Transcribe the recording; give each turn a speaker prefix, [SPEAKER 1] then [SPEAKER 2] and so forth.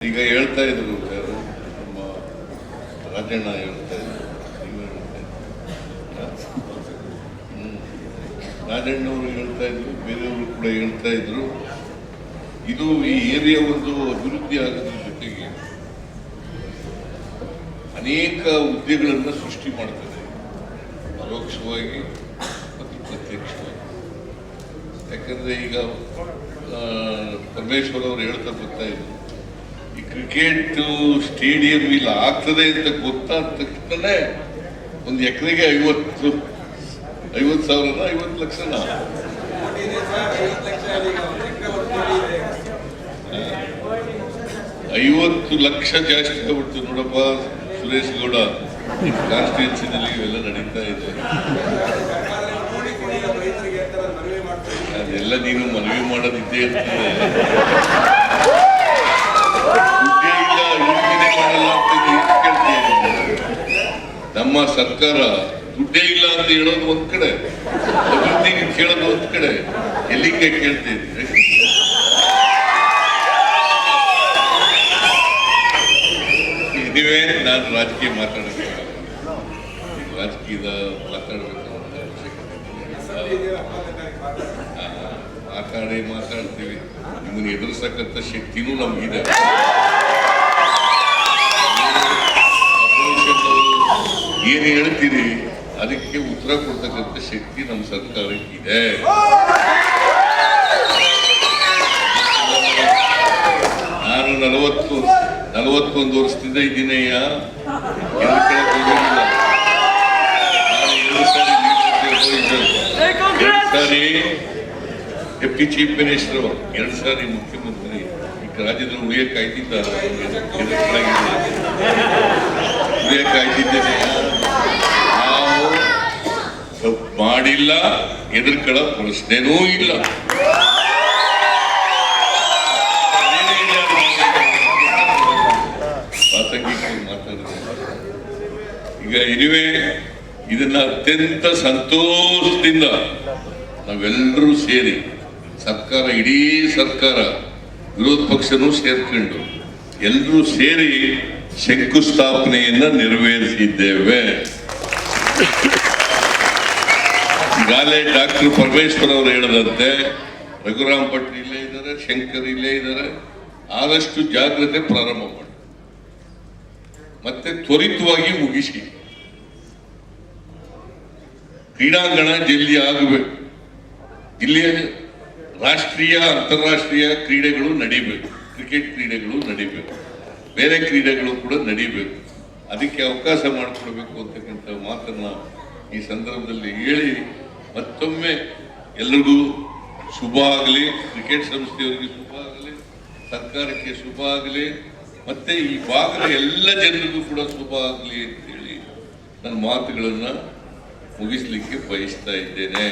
[SPEAKER 1] ಈಗ ಹೇಳ್ತಾ ಇದ್ರು ಯಾರು? ನಮ್ಮ ರಾಜಣ್ಣ ಹೇಳ್ತಾ ಇದ್ರು. ಹೇಳ್ತಾ. ರಾಜಣ್ಣವರು ಹೇಳ್ತಾ ಇದ್ರು, ಬೇರೆಯವರು ಕೂಡ ಹೇಳ್ತಾ ಇದ್ರು. ಇದು ಈ ಏರಿಯಾ ಒಂದು ಅಭಿವೃದ್ಧಿ ಆಗೋದ್ರ ಜೊತೆಗೆ ಅನೇಕ ಹುದ್ದೆಗಳನ್ನು ಸೃಷ್ಟಿ ಮಾಡ್ತದೆ. ಪರೋಕ್ಷವಾಗಿ ಮತ್ತು ಪ್ರತ್ಯಕ್ಷವಾಗಿ. ಯಾಕಂದ್ರೆ ಈಗ ಪರಮೇಶ್ವರ ಅವರು ಹೇಳ್ತಾ ಬರ್ತಾ ಇದ್ರು ಕ್ರಿಕೆಟ್ ಸ್ಟೇಡಿಯಂ ಇಲ್ಲ, ಆಗ್ತದೆ ಅಂತ ಗೊತ್ತಾದ ತಕ್ಷಣ ಒಂದು ಎಕರೆಗೆ ಐವತ್ತು ಐವತ್ತು ಸಾವಿರನ ಐವತ್ತು ಲಕ್ಷನ ಐವತ್ತು ಲಕ್ಷ ಜಾಸ್ತಿ ತಗೊಳ್ತೀವಿ ನೋಡಪ್ಪ ಸುರೇಶ್ ಗೌಡ. ಕಾನ್ಸ್ಟಿಟ್ಯೂನ್ಸಿನಲ್ಲಿ ಇವೆಲ್ಲ ನಡೀತಾ ಇದೆ. ಅದೆಲ್ಲ ನೀನು ಮನವಿ ಮಾಡೋದಿದ್ದೇ ಇರ್ತದೆ ದುಡ್ಡೇ ಇಲ್ಲ ಯೋಜನೆ ಮಾಡಲ್ಲ ಅಂತ ನೀನು ಕೇಳ್ತೀಯ ಸರ್ಕಾರ ದುಡ್ಡೇ ಇಲ್ಲ ಅಂತ ಹೇಳೋದು ಒಂದ್ ಕಡೆ. ಅಭಿವೃದ್ಧಿಗೆ ಕೇಳೋದು ಒಂದ್ ಕಡೆ. ಎಲ್ಲಿಗೆ ಕೇಳ್ತಿದ್ರೆ ಇದುವೇ ನಾನು ರಾಜಕೀಯ ಮಾತಾಡಬೇಕು ರಾಜಕೀಯದ ಮಾತಾಡಬೇಕು ಅಂತ ಮಾತಾಡಿ ಮಾತಾಡ್ತೀವಿ. ನಿಮ್ಮನ್ನು ಎದುರಿಸಕ್ಕಂಥ ಶಕ್ತಿನೂ ನಮಗಿದೆ. ಏನು ಹೇಳ್ತೀರಿ? ಅದಕ್ಕೆ ಉತ್ತರ ಕೊಡ್ತಕ್ಕಂಥ ಶಕ್ತಿ ನಮ್ಮ ಸರ್ಕಾರಕ್ಕಿದೆ. ನಾನು ನಲವತ್ತು, ನಲವತ್ತೊಂದು ವರ್ಷದಿಂದ ಇದ್ದೀನಯ್ಯ ಎರಡು ಸಾರಿ ಡೆಪ್ಟಿ ಚೀಫ್ ಮಿನಿಸ್ಟರ್ ಎರಡು ಸಾರಿ ಮುಖ್ಯಮಂತ್ರಿ. ರಾಜ್ಯದಲ್ಲಿ ಉಳಿಯಕ್ಕೆ ಉಳಿಯಕ್ಕಾಯ್ತಿದ್ದೇನೆ ಉಳಿಯಕ್ಕೆ ಆಯ್ತಿದ್ದೇನೆ ನಾವು ತಪ್ಪು ಮಾಡಿಲ್ಲ ಎದುರ್ಕೊಳ್ಳೋ ಪ್ರಶ್ನೆನೂ ಇಲ್ಲ. ಈಗ ಇರುವೆ ಇದನ್ನ ಅತ್ಯಂತ ಸಂತೋಷದಿಂದ ನಾವೆಲ್ಲರೂ ಸೇರಿ, ಸರ್ಕಾರ, ಇಡೀ ಸರ್ಕಾರ, ವಿರೋಧ ಪಕ್ಷನೂ ಸೇರ್ಕೊಂಡು ಎಲ್ಲರೂ ಸೇರಿ ಶಂಕುಸ್ಥಾಪನೆಯನ್ನ ನೆರವೇರಿಸಿದ್ದೇವೆ. ಈಗಾಗಲೇ ಡಾಕ್ಟರ್ ಪರಮೇಶ್ವರ್ ಅವರು ಹೇಳದಂತೆ ರಘುರಾಮ್ ಭಟ್ ಇಲ್ಲೇ ಇದ್ದಾರೆ, ಶಂಕರ್ ಇಲ್ಲೇ ಇದ್ದಾರೆ. ಆದಷ್ಟು ಜಾಗ್ರತೆ ಪ್ರಾರಂಭ ಮಾಡಿ. ಮತ್ತೆ ತ್ವರಿತವಾಗಿ ಮುಗಿಸಿ. ಕ್ರೀಡಾಂಗಣ ಜಲ್ಲಿ ಆಗಬೇಕು. ಇಲ್ಲಿ ರಾಷ್ಟ್ರೀಯ, ಅಂತಾರಾಷ್ಟ್ರೀಯ ಕ್ರೀಡೆಗಳು ನಡೀಬೇಕು. ಕ್ರಿಕೆಟ್ ಕ್ರೀಡೆಗಳು ನಡೀಬೇಕು. ಬೇರೆ ಕ್ರೀಡೆಗಳು ಕೂಡ ನಡೀಬೇಕು. ಅದಕ್ಕೆ ಅವಕಾಶ ಮಾಡಿಕೊಡ್ಬೇಕು ಅಂತಕ್ಕಂಥ ಮಾತನ್ನ ಈ ಸಂದರ್ಭದಲ್ಲಿ ಹೇಳಿ ಮತ್ತೊಮ್ಮೆ ಎಲ್ರಿಗೂ ಶುಭ ಆಗಲಿ, ಕ್ರಿಕೆಟ್ ಸಂಸ್ಥೆಯವರಿಗೆ ಶುಭ ಆಗಲಿ, ಸರ್ಕಾರಕ್ಕೆ ಶುಭ ಆಗಲಿ, ಮತ್ತೆ ಈ ಭಾಗದ ಎಲ್ಲ ಜನರಿಗೂ ಕೂಡ ಶುಭ ಆಗಲಿ ಅಂತೇಳಿ ನನ್ನ ಮಾತುಗಳನ್ನು ಮುಗಿಸ್ಲಿಕ್ಕೆ ಬಯಸ್ತಾ ಇದ್ದೇನೆ.